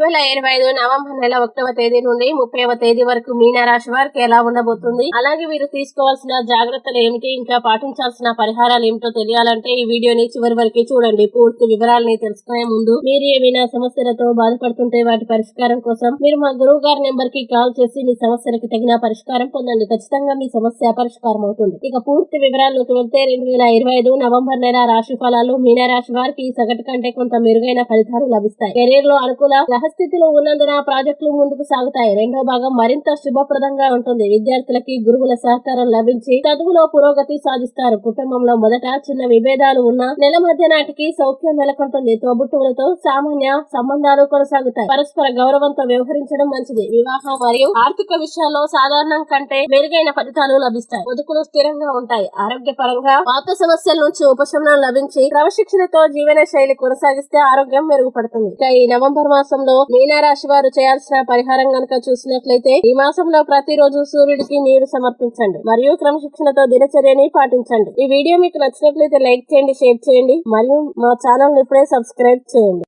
వేల ఇరవై ఐదు నవంబర్ నెల ఒకటవ తేదీ నుండి ముప్పైవ తేదీ వరకు మీన రాశి వారికి ఎలా ఉండబోతుంది? అలాగే వీరు తీసుకోవాల్సిన జాగ్రత్తలు ఏమిటి? ఇంకా పాటించాల్సిన పరిహారాలు ఏమిటో తెలియాలంటే ఈ వీడియోని చివరి వరకు చూడండి. పూర్తి వివరాలని తెలుసుకునే ముందు మీరు ఏమైనా సమస్యలతో బాధపడుతుంటే వాటి పరిష్కారం కోసం మీరు మా గురువు గారి నెంబర్కి కాల్ చేసి మీ సమస్యలకు తగిన పరిష్కారం పొందండి. ఖచ్చితంగా మీ సమస్య పరిష్కారం అవుతుంది. ఇక పూర్తి వివరాల్లోకి వెళ్తే రెండు వేల ఇరవై ఐదు నవంబర్ నెల రాశి ఫలాలు మీన రాశి వారికి సగటు కంటే కొంత మెరుగైన ఫలితాలు లభిస్తాయి. కెరీర్లో అనుకూల పరిస్థితిలో ఉన్నందున ప్రాజెక్టులు ముందుకు సాగుతాయి. రెండో భాగం మరింత శుభప్రదంగా ఉంటుంది. విద్యార్థులకి గురువుల సహకారం లభించి చదువులో పురోగతి సాధిస్తారు. కుటుంబంలో మొదట చిన్న విభేదాలు ఉన్న నెల మధ్య నాటికి సౌఖ్యం నెలకొంటుంది. తోబుట్టువులతో సామాన్య సంబంధాలు కొనసాగుతాయి. పరస్పర గౌరవంతో వ్యవహరించడం మంచిది. వివాహం మరియు ఆర్థిక విషయాల్లో సాధారణం కంటే మెరుగైన ఫలితాలు లభిస్తాయి. పొదుపులు స్థిరంగా ఉంటాయి. ఆరోగ్యపరంగా పాత సమస్యల నుంచి ఉపశమనం లభించి క్రమశిక్షణతో జీవన శైలి కొనసాగిస్తే ఆరోగ్యం మెరుగుపడుతుంది. ఈ నవంబర్ మాసంలో మీనారాశి వారు చేయాల్సిన పరిహారం గనక చూసినట్లయితే ఈ మాసంలో ప్రతిరోజు సూర్యుడికి నీరు సమర్పించండి. మరియు క్రమశిక్షణతో దినచర్యని పాటించండి. ఈ వీడియో మీకు నచ్చినట్లయితే లైక్ చేయండి షేర్ చేయండి. మరియు మా ఛానల్ ఇప్పుడే సబ్స్క్రైబ్ చేయండి.